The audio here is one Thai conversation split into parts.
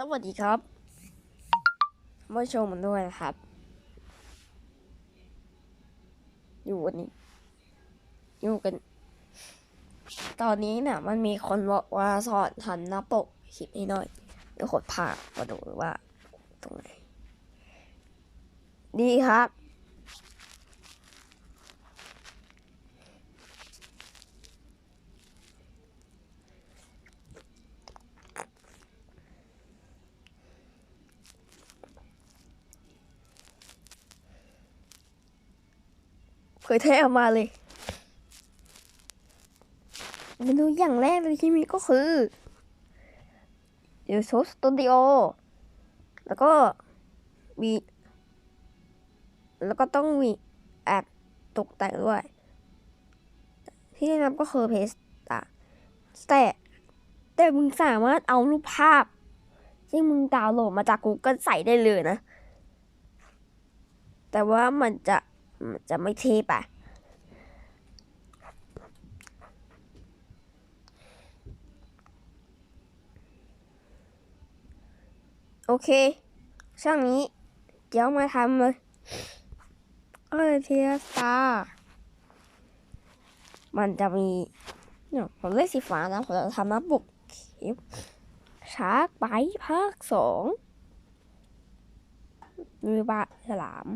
สวัสดีครับมาชมมันด้วยนะครับ อยู่วันนี้ อยู่กัน ตอนนี้เนี่ยมันมีคนบอกว่าสอนทำหน้าปกคลิปให้หน่อย เดี๋ยวขดผ่ามาดูว่า ตรงไหน ดีครับ ผยแพร่ออกมาเลยเมนูอย่างแรกเลยที่มีก็คือ YouTube Studio แล้วก็มีแล้วก็ต้องมีแอปตกแต่งด้วย ที่แนะนำก็คือเพสตาแต่แต่มึงสามารถเอารูปภาพ ที่มึงดาวน์โหลดมาจาก Google ใส่ได้เลยนะ แต่ว่ามันจะ จะไม่เท่ปะโอเค ช่างนี้ เดี๋ยวมาทำเลยเออเทียสตามันจะมีเนี่ยผมเลือกสีฟ้านะผมจะทำน้าปกคลิปชาร์กไบภาคสองมีบาฉลาม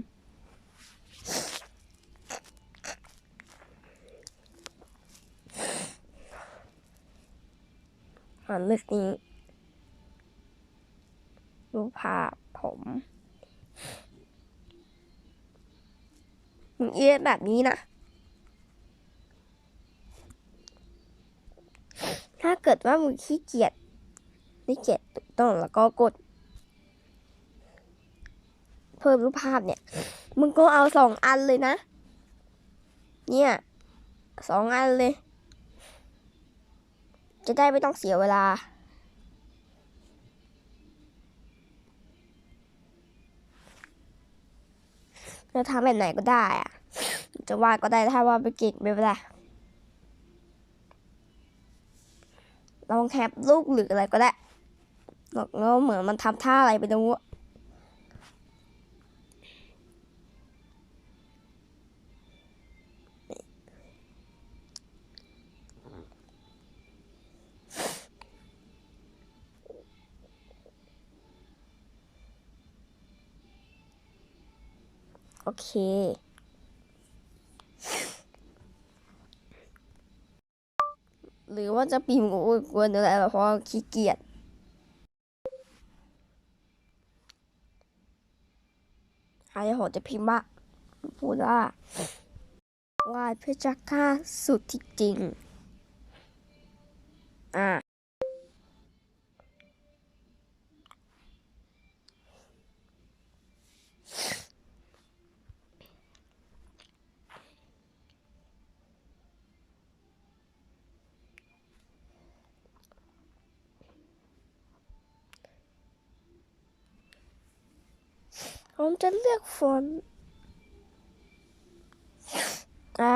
อ่านเลือกนี้ รูปภาพผมมึงเอียแบบนี้นะ ถ้าเกิดว่ามึงขี้เกียจไม่เกียจถูกต้องแล้วก็กด เพิ่มรูปภาพเนี่ย มึงก็เอาสองอันเลยนะ เนี่ยสองอันเลย จะได้ไม่ต้องเสียเวลาจะทำแบบไหนก็ได้อะจะวาดก็ได้ถ้าว่าไปเก่งไม่เป็นไรลองแคปลูกหรืออะไรก็ได้แล้วเหมือนมันทำท่าอะไรไปดู เค หรือว่าจะพิมพ์กูกวนอะไรแบบเพราะว่าขี้เกียจใครผมจะพิมพ์ว่าพูดว่าวาดเพื่อจะฆ่าสุดที่จริง อะ ผมจะเลือกฟอนต์อ่า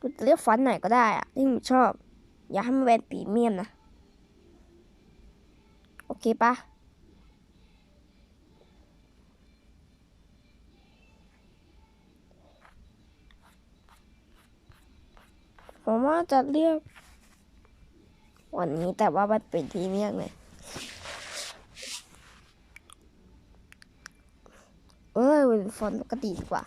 จะเลือกฟอนต์ไหนก็ได้อะที่ผมชอบ อย่าให้มันเป็นพีเมียมนะ โอเคปะผมว่าจะเลือกวันนี้แต่ว่ามันเป็นพีเมียมเลย เออเป็น ฟอนต์ปกติดีกว่า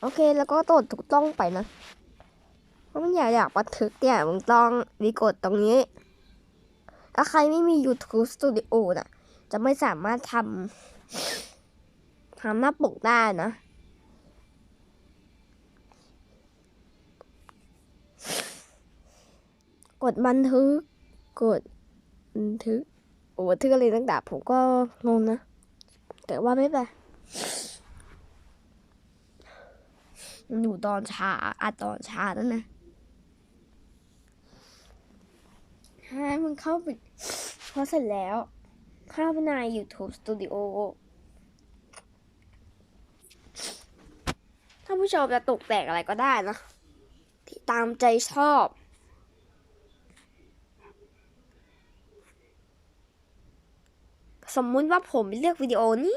โอเคแล้วก็ตรวจถูกต้องไปนะ เพราะมันอยากอยากบันทึกเนี่ยมึงต้องรีกดตรงนี้ ถ้าใครไม่มี YouTube Studio น่ะจะไม่สามารถทำทำหน้าปกได้นะ กดบันทึก กดบันทึกโอ้บันทึกอะไรตั้งแต่ผมก็งงนะ แต่ว่าไม่เป็นไรมันอยู่ตอนช้าอัดตอนช้านั่นนะให้มันเข้าไปพอเสร็จแล้ว เข้าไปใน YouTube Studio ถ้าผู้ชมจะตกแต่งอะไรก็ได้นะ ตามใจชอบ สมมุติว่าผมเลือกวิดีโอนี้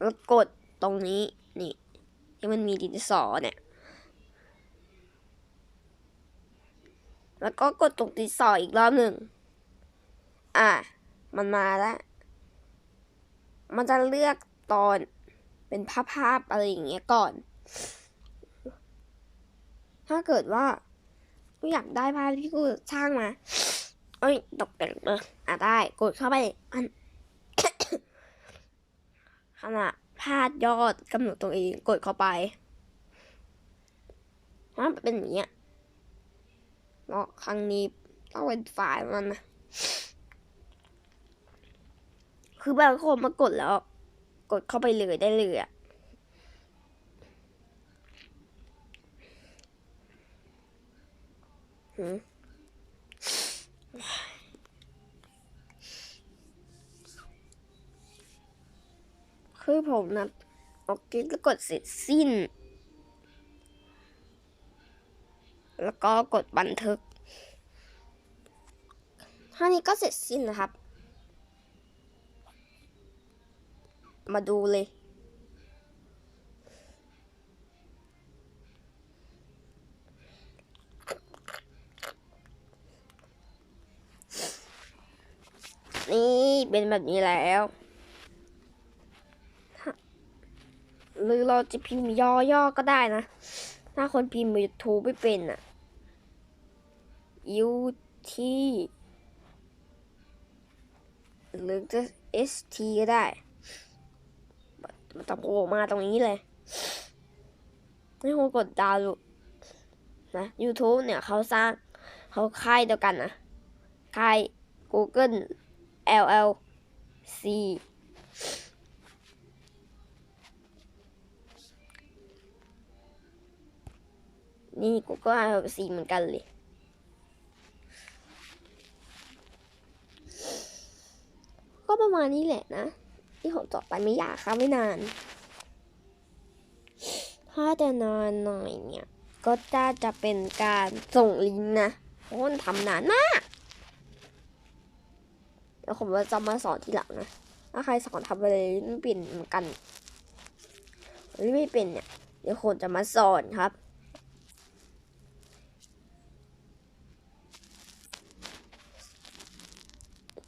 แล้วกดตรงนี้นี่ที่มันมีดินสอเนี่ย แล้วก็กดตรงดินสออีกรอบหนึ่ง อะ มันมาแล้ว มันจะเลือกตอนเป็นภาพภาพๆอะไรอย่างเงี้ยก่อน ถ้าเกิดว่ากูอยากได้ภาพที่กูสร้างมา เอ้ยตกแต่งเลยอะได้กดเข้าไปอันขนาดพาดยอดกำหนดตัวเองกดเข้าไปถ้าเป็นอย่างเงี้ยเนาะครั้งนี้ต้องเป็นไฟล์มันนะคือบางคนมากดแล้ว กดเข้าไปเลยได้เลยอะหืม คือผมนะออกกิ๊กแล้วกดเสร็จสิ้น แล้วก็กดบันทึกท่านี้ก็เสร็จสิ้นนะครับ มาดูเลย นี่เป็นแบบนี้แล้วถ้า หรือเราจะพิมพ์ย่อๆก็ได้นะ ถ้าคนพิมพ์ยูทูบไม่เป็นอะ U T หรือจะ S T ก็ได้มันจะโผล่มาตรงนี้เลยให้คุณกดดาวน์โหลดนะ YouTube เนี่ยเขาสร้างเขาค่ายเดียวกันนะ ค่าย Google LLC นี่ Google LLC เหมือนกันเลย ก็ประมาณนี้แหละนะ ที่ผมต่อไปไม่อยากค่ะไม่นาน ถ้าจะนานหน่อยเนี่ย ก็จะจะเป็นการส่งลิงก์นะเพราะมันทำนานมากแล้วผมจะมาสอนทีหลังนะถ้าใครสอนทำอะไรไม่เป็นเหมือนกันหรือไม่เป็นเนี่ยเดี๋ยวคนจะมาสอนครับ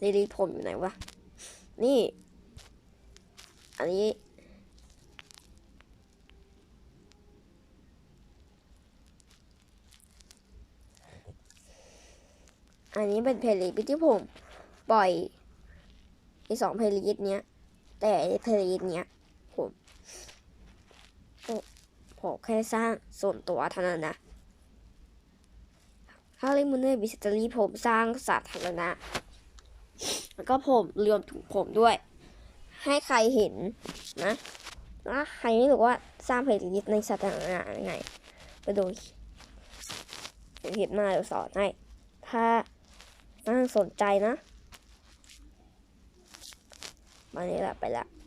ดีดีผมอยู่ไหนวะ นี่ อันนี้ อันนี้เป็นเพลย์ลิสต์ที่ผมปล่อยในสองเพลย์ลิสเนี้ย แต่ไอเพลย์ลิสเนี้ยผมผมแค่สร้างส่วนตัวเท่านั้นนะถ้าเล่นมูนเนอร์บิสตอรี่ผมสร้างสาธารณะ แล้วก็ผมรวมถึงผมด้วย ให้ใครเห็นนะถ้าใครไม่รู้ว่าสร้างเพลย์ลิสต์ในสาธารณะยังไงไปดูเห็นมาเดี๋ยวสอนให้ถ้าน่าสนใจนะมานี้แหละไปละ